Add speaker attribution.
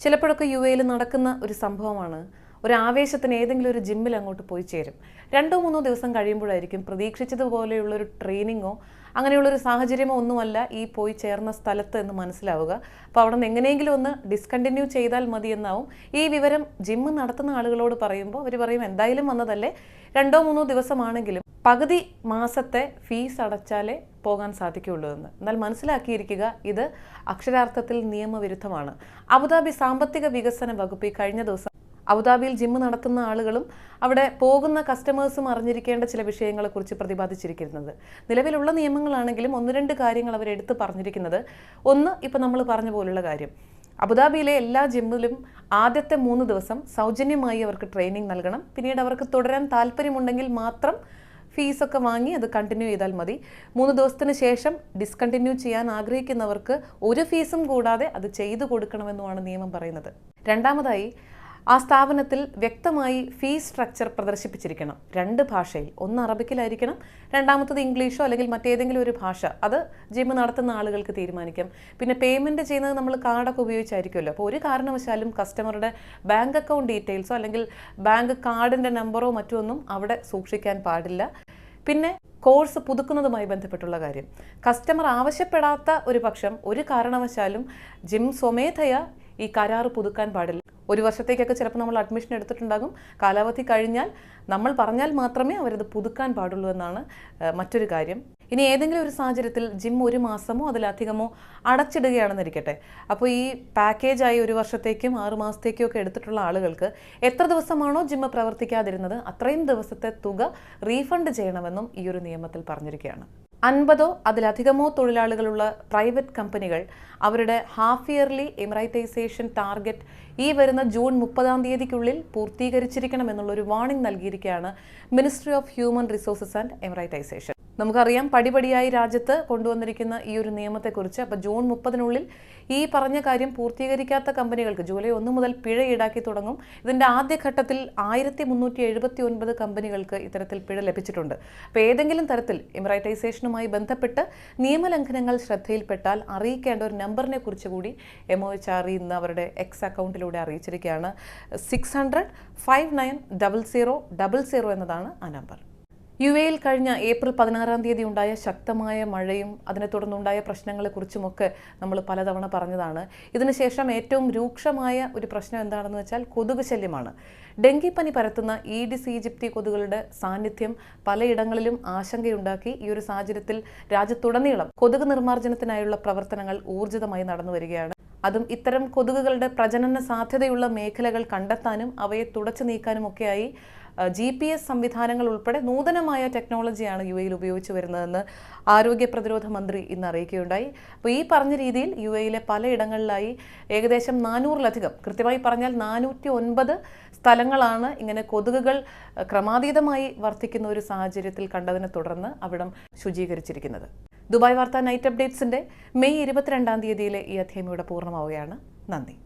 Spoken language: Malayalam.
Speaker 1: ചിലപ്പോഴൊക്കെ യു എയിൽ നടക്കുന്ന ഒരു സംഭവമാണ് ഒരു ആവേശത്തിന് ഏതെങ്കിലും ഒരു ജിമ്മിൽ അങ്ങോട്ട് പോയി ചേരും. രണ്ടോ മൂന്നോ ദിവസം കഴിയുമ്പോഴായിരിക്കും പ്രതീക്ഷിച്ചതുപോലെയുള്ള ഒരു ട്രെയിനിങ്ങോ അങ്ങനെയുള്ളൊരു സാഹചര്യമോ ഒന്നുമല്ല ഈ പോയി ചേർന്ന സ്ഥലത്ത് എന്ന് മനസ്സിലാവുക. അപ്പോൾ അവിടെ നിന്ന് എങ്ങനെയെങ്കിലും ഒന്ന് ഡിസ്കണ്ടിന്യൂ ചെയ്താൽ മതി എന്നാവും ഈ വിവരം ജിമ്മ് നടത്തുന്ന ആളുകളോട് പറയുമ്പോൾ അവർ പറയും എന്തായാലും വന്നതല്ലേ? രണ്ടോ മൂന്നോ ദിവസമാണെങ്കിലും പകുതി മാസത്തെ ഫീസ് അടച്ചാലേ പോകാൻ സാധിക്കുകയുള്ളൂ എന്ന്. എന്നാൽ മനസ്സിലാക്കിയിരിക്കുക ഇത് അക്ഷരാർത്ഥത്തിൽ നിയമവിരുദ്ധമാണ്. അബുദാബി സാമ്പത്തിക വികസന വകുപ്പ് കഴിഞ്ഞ ദിവസം അബുദാബിയിൽ ജിമ്മ് നടത്തുന്ന ആളുകളും അവിടെ പോകുന്ന കസ്റ്റമേഴ്സും അറിഞ്ഞിരിക്കേണ്ട ചില വിഷയങ്ങളെക്കുറിച്ച് പ്രതിപാദിച്ചിരിക്കുന്നത്. നിലവിലുള്ള നിയമങ്ങളാണെങ്കിലും ഒന്ന് രണ്ട് കാര്യങ്ങൾ അവർ എടുത്തു പറഞ്ഞിരിക്കുന്നത്. ഒന്ന് ഇപ്പം നമ്മൾ പറഞ്ഞ പോലുള്ള കാര്യം. അബുദാബിയിലെ എല്ലാ ജിമ്മിലും ആദ്യത്തെ മൂന്ന് ദിവസം സൗജന്യമായി അവർക്ക് ട്രെയിനിങ് നൽകണം. പിന്നീട് അവർക്ക് തുടരാൻ താല്പര്യമുണ്ടെങ്കിൽ മാത്രം ഫീസൊക്കെ വാങ്ങി അത് കണ്ടിന്യൂ ചെയ്താൽ മതി. മൂന്ന് ദിവസത്തിന് ശേഷം ഡിസ്കണ്ടിന്യൂ ചെയ്യാൻ ആഗ്രഹിക്കുന്നവർക്ക് ഒരു ഫീസും കൂടാതെ അത് ചെയ്തു കൊടുക്കണമെന്നുമാണ് നിയമം പറയുന്നത്. രണ്ടാമതായി ആ സ്ഥാപനത്തിൽ വ്യക്തമായി ഫീസ് സ്ട്രക്ചർ പ്രദർശിപ്പിച്ചിരിക്കണം. രണ്ട് ഭാഷയിൽ. ഒന്ന് അറബിക്കിലായിരിക്കണം രണ്ടാമത്തത് ഇംഗ്ലീഷോ അല്ലെങ്കിൽ മറ്റേതെങ്കിലും ഒരു ഭാഷ. അത് ജിം നടത്തുന്ന ആളുകൾക്ക് തീരുമാനിക്കാം. പിന്നെ പേയ്മെന്റ് ചെയ്യുന്നത് നമ്മൾ കാർഡൊക്കെ ഉപയോഗിച്ചായിരിക്കുമല്ലോ. അപ്പോൾ ഒരു കാരണവശാലും കസ്റ്റമറുടെ ബാങ്ക് അക്കൗണ്ട് ഡീറ്റെയിൽസോ അല്ലെങ്കിൽ ബാങ്ക് കാർഡിന്റെ നമ്പറോ മറ്റൊന്നും അവിടെ സൂക്ഷിക്കാൻ പാടില്ല. പിന്നെ കോഴ്സ് പുതുക്കുന്നതുമായി ബന്ധപ്പെട്ടുള്ള കാര്യം. കസ്റ്റമർ ആവശ്യപ്പെടാത്ത ഒരു പക്ഷം ഒരു കാരണവശാലും ജിം സ്വമേധയ ഈ കരാറ് പുതുക്കാൻ പാടില്ല. ഒരു വർഷത്തേക്കൊക്കെ ചിലപ്പോൾ നമ്മൾ അഡ്മിഷൻ എടുത്തിട്ടുണ്ടാകും. കാലാവധി കഴിഞ്ഞാൽ നമ്മൾ പറഞ്ഞാൽ മാത്രമേ അവരത് പുതുക്കാൻ പാടുള്ളൂ എന്നാണ് മറ്റൊരു കാര്യം. ഇനി ഏതെങ്കിലും ഒരു സാഹചര്യത്തിൽ ജിം ഒരു മാസമോ അതിലധികമോ അടച്ചിടുകയാണെന്നിരിക്കട്ടെ. അപ്പോൾ ഈ പാക്കേജായി ഒരു വർഷത്തേക്കും ആറ് മാസത്തേക്കും ഒക്കെ എടുത്തിട്ടുള്ള ആളുകൾക്ക് എത്ര ദിവസമാണോ ജിമ്മ് പ്രവർത്തിക്കാതിരുന്നത് അത്രയും ദിവസത്തെ തുക റീഫണ്ട് ചെയ്യണമെന്നും ഈ ഒരു നിയമത്തിൽ പറഞ്ഞിരിക്കുകയാണ്. അൻപതോ അതിലധികമോ തൊഴിലാളികളുള്ള പ്രൈവറ്റ് കമ്പനികൾ അവരുടെ ഹാഫ് ഇയർലി എമറൈറ്റൈസേഷൻ ടാർഗറ്റ് ഈ വരുന്ന ജൂൺ മുപ്പതാം തീയതിക്കുള്ളിൽ പൂർത്തീകരിച്ചിരിക്കണമെന്നുള്ളൊരു വാണിംഗ് നൽകിയിരിക്കുകയാണ് ministry of human resources and emiratisation നമുക്കറിയാം പടിപടിയായി രാജ്യത്ത് കൊണ്ടുവന്നിരിക്കുന്ന ഈ ഒരു നിയമത്തെക്കുറിച്ച്. അപ്പോൾ ജൂൺ മുപ്പതിനുള്ളിൽ ഈ പറഞ്ഞ കാര്യം പൂർത്തീകരിക്കാത്ത കമ്പനികൾക്ക് ജൂലൈ ഒന്ന് മുതൽ പിഴ ഈടാക്കി തുടങ്ങും. ഇതിന്റെ ആദ്യഘട്ടത്തിൽ ആയിരത്തി മുന്നൂറ്റി എഴുപത്തി ഒൻപത് കമ്പനികൾക്ക് ഇത്തരത്തിൽ പിഴ ലഭിച്ചിട്ടുണ്ട്. അപ്പോൾ ഏതെങ്കിലും തരത്തിൽ എമറൈറ്റൈസേഷനുമായി ബന്ധപ്പെട്ട് നിയമലംഘനങ്ങൾ ശ്രദ്ധയിൽപ്പെട്ടാൽ അറിയിക്കേണ്ട ഒരു നമ്പറിനെ കുറിച്ച് കൂടി എം ഒ എച്ച് ആർ ഇന്ന് അവരുടെ എക്സ് അക്കൗണ്ടിലൂടെ അറിയിച്ചിരിക്കുകയാണ്. Six hundred five nine double zero double zero എന്നതാണ് ആ നമ്പർ. യു എയിൽ കഴിഞ്ഞ ഏപ്രിൽ പതിനാറാം തീയതി ഉണ്ടായ ശക്തമായ മഴയും അതിനെ തുടർന്നുണ്ടായ പ്രശ്നങ്ങളെക്കുറിച്ചുമൊക്കെ നമ്മൾ പലതവണ പറഞ്ഞതാണ്. ഇതിനുശേഷം ഏറ്റവും രൂക്ഷമായ ഒരു പ്രശ്നം എന്താണെന്ന് വെച്ചാൽ കൊതുക് ശല്യമാണ്. ഡെങ്കിപ്പനി പരത്തുന്ന ഈഡിസ് ഈജിപ്തി കൊതുകുകളുടെ സാന്നിധ്യം പലയിടങ്ങളിലും ആശങ്കയുണ്ടാക്കി. ഈ ഒരു സാഹചര്യത്തിൽ രാജ്യത്തുടനീളം കൊതുക് നിർമ്മാർജനത്തിനായുള്ള പ്രവർത്തനങ്ങൾ ഊർജിതമായി നടന്നു വരികയാണ്. അതും ഇത്തരം കൊതുകുകളുടെ പ്രജനന സാധ്യതയുള്ള മേഖലകൾ കണ്ടെത്താനും അവയെ തുടച്ചു നീക്കാനും ഒക്കെയായി ജി പി എസ് സംവിധാനങ്ങൾ ഉൾപ്പെടെ നൂതനമായ ടെക്നോളജിയാണ് യു എയിൽ ഉപയോഗിച്ചു വരുന്നതെന്ന് ആരോഗ്യ പ്രതിരോധ മന്ത്രി ഇന്ന് അറിയിക്കുകയുണ്ടായി. അപ്പോൾ ഈ പറഞ്ഞ രീതിയിൽ യു എയിലെ പലയിടങ്ങളിലായി ഏകദേശം നാനൂറിലധികം കൃത്യമായി പറഞ്ഞാൽ നാനൂറ്റി ഒൻപത് സ്ഥലങ്ങളാണ് ഇങ്ങനെ കൊതുകുകൾ ക്രമാതീതമായി വർദ്ധിക്കുന്ന ഒരു സാഹചര്യത്തിൽ കണ്ടതിനെ തുടർന്ന് അവിടം ശുചീകരിച്ചിരിക്കുന്നത്. ദുബായ് വാർത്ത നൈറ്റ് അപ്ഡേറ്റ്സിന്റെ മെയ് ഇരുപത്തിരണ്ടാം തീയതിയിലെ ഈ അധ്യായം ഇവിടെ പൂർണമാവുകയാണ്. നന്ദി.